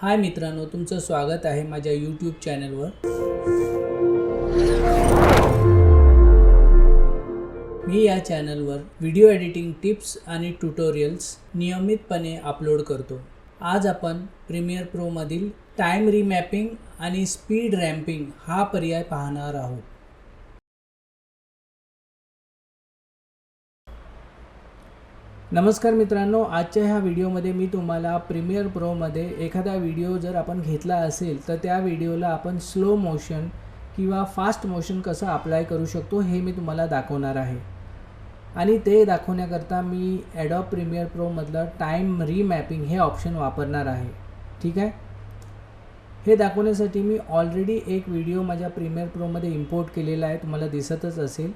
हाय मित्रांनो तुमचं स्वागत आहे माझ्या यूट्यूब चॅनलवर मी या चॅनलवर व्हिडिओ एडिटिंग टिप्स आणि ट्युटोरियल्स नियमितपणे अपलोड करतो. आज आपण प्रीमियर प्रोमधील टाईम रिमॅपिंग आणि स्पीड रॅम्पिंग हा पर्याय पाहणार आहोत. नमस्कार मित्रांनो आजच्या ह्या व्हिडिओमध्ये मी तुम्हाला प्रीमियर प्रोमध्ये एखादा व्हिडिओ जर आपण घेतला असेल तर त्या व्हिडिओला आपण स्लो मोशन किंवा फास्ट मोशन कसं अप्लाय करू शकतो हे मी तुम्हाला दाखवणार आहे. आणि ते दाखवण्याकरता मी ॲडॉप प्रीमियर प्रोमधलं टाईम रिमॅपिंग हे ऑप्शन वापरणार आहे. ठीक आहे? हे दाखवण्यासाठी मी ऑलरेडी एक व्हिडिओ माझ्या प्रीमियर प्रोमध्ये इम्पोर्ट केलेला आहे तुम्हाला दिसतच असेल.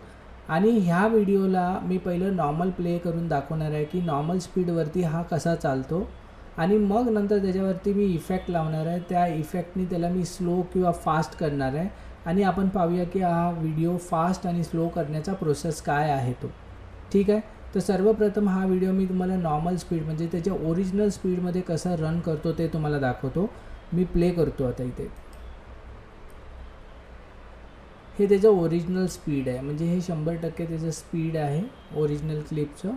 आणि ह्या व्हिडिओला मी पहिलं नॉर्मल प्ले करून दाखवणार आहे की नॉर्मल स्पीडवरती हा कसा चालतो. आणि मग नंतर त्याच्यावरती मी इफेक्ट लावणार आहे. त्या इफेक्टनी त्याला मी स्लो किंवा फास्ट करणार आहे. आणि आपण पाहूया की हा व्हिडिओ फास्ट आणि स्लो करण्याचा प्रोसेस काय आहे तो. ठीक आहे? तर सर्वप्रथम हा व्हिडिओ मी तुम्हाला नॉर्मल स्पीड म्हणजे त्याच्या ओरिजिनल स्पीडमध्ये कसा रन करतो ते तुम्हाला दाखवतो. मी प्ले करतो आता इथे. हे त्याचं ओरिजिनल स्पीड आहे. म्हणजे हे शंभर टक्के त्याचं स्पीड आहे ओरिजिनल क्लिपचं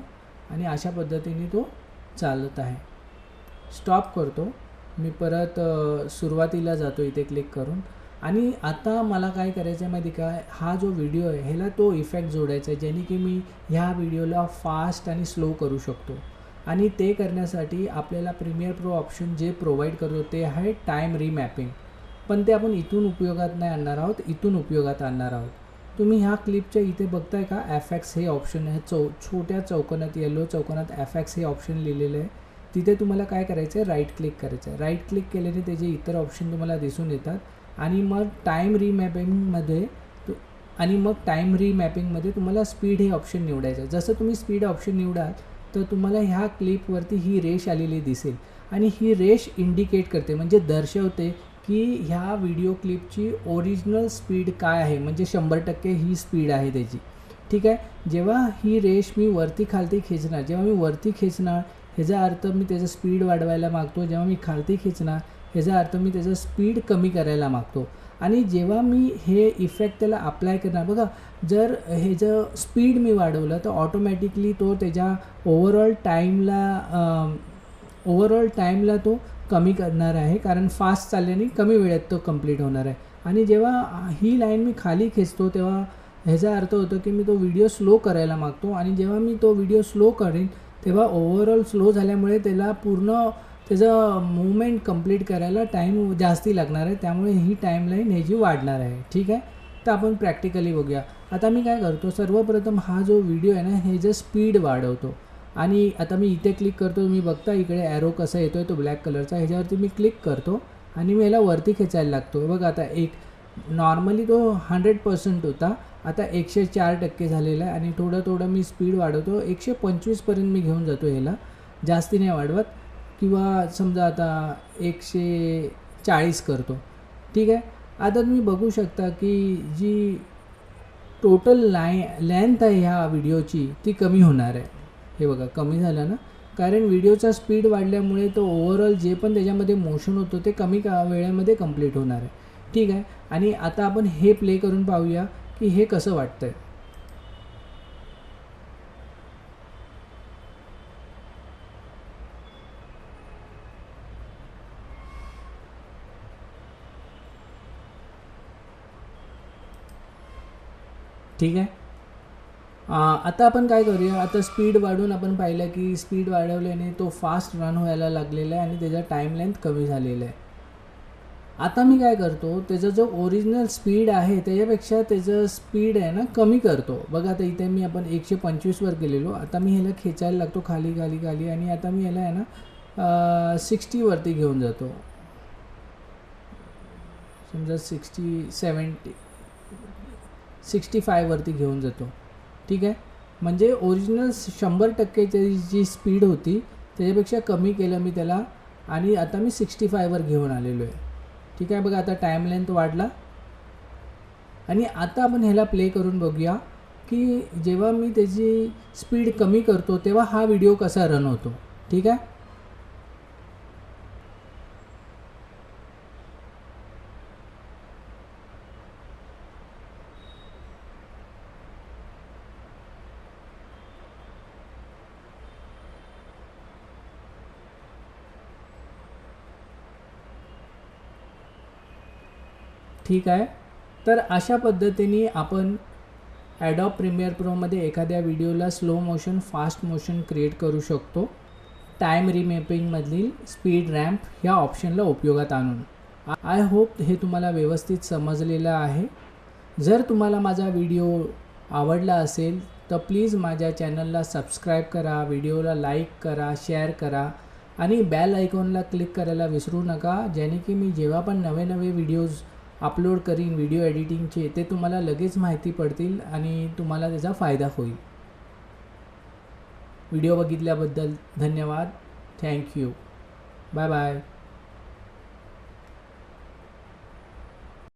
आणि अशा पद्धतीने तो चालत आहे. स्टॉप करतो. मी परत सुरुवातीला जातो इथे क्लिक करून. आणि आता मला काय करायचं आहे माहिती का? हा जो व्हिडिओ आहे ह्याला तो इफेक्ट जोडायचा आहे ज्याने की मी ह्या व्हिडिओला फास्ट आणि स्लो करू शकतो. आणि ते करण्यासाठी आपल्याला प्रीमियर प्रो ऑप्शन जे प्रोव्हाइड करतो ते आहे टाईम रिमॅपिंग पण ते आपण इथून उपयोगात नाही आणणार आहोत इथून उपयोगात आणणार आहोत. तुम्ही ह्या क्लिपच्या इथे बघताय का? एफ एक्स हे ऑप्शन आहे. चौ छोट्या चौकोनात येलो चौकोनात एफ एक्स हे ऑप्शन लिहिलेलं आहे. तिथे तुम्हाला काय करायचं आहे राईट क्लिक करायचं आहे राईट क्लिक केल्याने त्याचे इतर ऑप्शन तुम्हाला दिसून येतात. आणि मग टाईम रिमॅपिंगमध्ये तु आणि मग टाईम रिमॅपिंगमध्ये तुम्हाला स्पीड हे ऑप्शन निवडायचं आहे जसं तुम्ही स्पीड ऑप्शन निवडाल तर तुम्हाला ह्या क्लिपवरती ही रेष आलेली दिसेल. आणि ही रेष इंडिकेट करते म्हणजे दर्शवते की ह्या व्हिडिओ क्लिपची ओरिजिनल स्पीड काय आहे? म्हणजे शंभर टक्के ही स्पीड आहे त्याची. ठीक आहे? जेव्हा ही रेष मी वरती खालती खेचणार जेव्हा मी वरती खेचणार ह्याचा अर्थ मी त्याचं स्पीड वाढवायला मागतो. जेव्हा मी खालती खेचणार ह्याचा अर्थ मी त्याचं स्पीड कमी करायला मागतो. आणि जेव्हा मी हे इफेक्ट त्याला अप्लाय करणार बघा जर ह्याचं स्पीड मी वाढवलं तर ऑटोमॅटिकली तो त्याच्या ओव्हरऑल टाईमला ओव्हरऑल टाईमला तो कमी करणार आहे कारण फास्ट चालल्याने कमी वेळेत तो कंप्लीट होणार आहे. आणि जेव्हा ही लाईन मी खाली खेचतो तेव्हा ह्याचा अर्थ होतो की मी तो व्हिडिओ स्लो करायला मागतो. आणि जेव्हा मी तो व्हिडिओ स्लो करेन तेव्हा ओव्हरऑल स्लो झाल्यामुळे त्याला पूर्ण त्याचं मुवमेंट कंप्लीट करायला टाईम जास्ती लागणार आहे. त्यामुळे ही टाईमलाईन ह्याची वाढणार आहे. ठीक आहे? तर आपण प्रॅक्टिकली बघूया. आता मी काय करतो सर्वप्रथम हा जो व्हिडिओ आहे ना हे जे स्पीड वाढवतो. आणि आता मी इथे क्लिक करतो तुम्ही बघता इकडे ॲरो कसा येतो आहे तो ब्लॅक कलरचा ह्याच्यावरती मी क्लिक करतो आणि मी ह्याला वरती खेचायला लागतो. बघ आता एक नॉर्मली तो हंड्रेड पर्सेंट होता. आता एकशे चार टक्के झालेला आहे आणि थोडं थोडं मी स्पीड वाढवतो. एकशे पंचवीसपर्यंत मी घेऊन जातो ह्याला. जास्ती नाही वाढवत. किंवा समजा आता एकशे चाळीस करतो. ठीक आहे? आता तुम्ही बघू शकता की जी टोटल लाय लेंथ आहे ह्या व्हिडिओची ती कमी होणार आहे. हे बघा कमी झालं ना? कारण व्हिडिओचा स्पीड वाढल्यामुळे तो ओव्हरऑल जे पण त्याच्यामध्ये मोशन होतं ते कमी का वेळेमध्ये कंप्लीट होणार आहे. ठीक आहे? आणि आता आपण हे प्ले करून पाहूया की हे कसं वाटतंय. ठीक आहे? आता आपण काय करूया? आता स्पीड वाढून आपण पाहिलं की स्पीड वाढवल्याने तो फास्ट रन व्हायला लागलेला आहे आणि त्याचा टाईम लेंथ कमी झालेला आहे. आता मी काय करतो? त्याचा जो ओरिजिनल स्पीड आहे त्याच्यापेक्षा त्याचं स्पीड आहे ना कमी करतो. बघा आता इथे मी आपण एकशे पंचवीसवर गेलेलो. आता मी ह्याला खेचायला लागतो खाली खाली खाली आणि आता मी ह्याला आहे ना सिक्स्टीवरती घेऊन जातो. समजा सिक्स्टी सेवन्टी सिक्स्टी फायवरती घेऊन जातो. ठीक आहे? म्हणजे ओरिजिनल शंभर टक्केची जी स्पीड होती त्याच्यापेक्षा कमी केलं मी त्याला आणि आता मी सिक्स्टी फायवर घेऊन आलेलो आहे. ठीक आहे? बघा आता टाईम लेंथ वाढला. आणि आता आपण ह्याला प्ले करून बघूया की जेव्हा मी त्याची स्पीड कमी करतो तेव्हा हा व्हिडिओ कसा रन होतो. ठीक आहे? ठीक आहे. तर अशा पद्धतीने आपण ॲडॉप प्रीमियर प्रोमध्ये एखाद्या व्हिडिओला slow motion fast motion create करू शकतो. टाईम रिमॅपिंगमधील स्पीड रॅम्प ह्या ऑप्शनला उपयोगात आणून. आय होप हे तुम्हाला व्यवस्थित समजलेलं आहे. जर तुम्हाला माझा व्हिडिओ आवडला असेल तर प्लीज माझ्या चॅनलला सबस्क्राईब करा व्हिडिओला लाईक करा शेअर करा आणि बॅल आयकॉनला क्लिक करायला विसरू नका. ज्याने की मी जेव्हा पण नवे नवे व्हिडिओज अपलोड करीन व्हिडिओ एडिटिंगचे ते तुम्हाला लगेच माहिती पडतील आणि तुम्हाला त्याचा फायदा होईल. व्हिडिओ बघितल्याबद्दल धन्यवाद. Thank you bye bye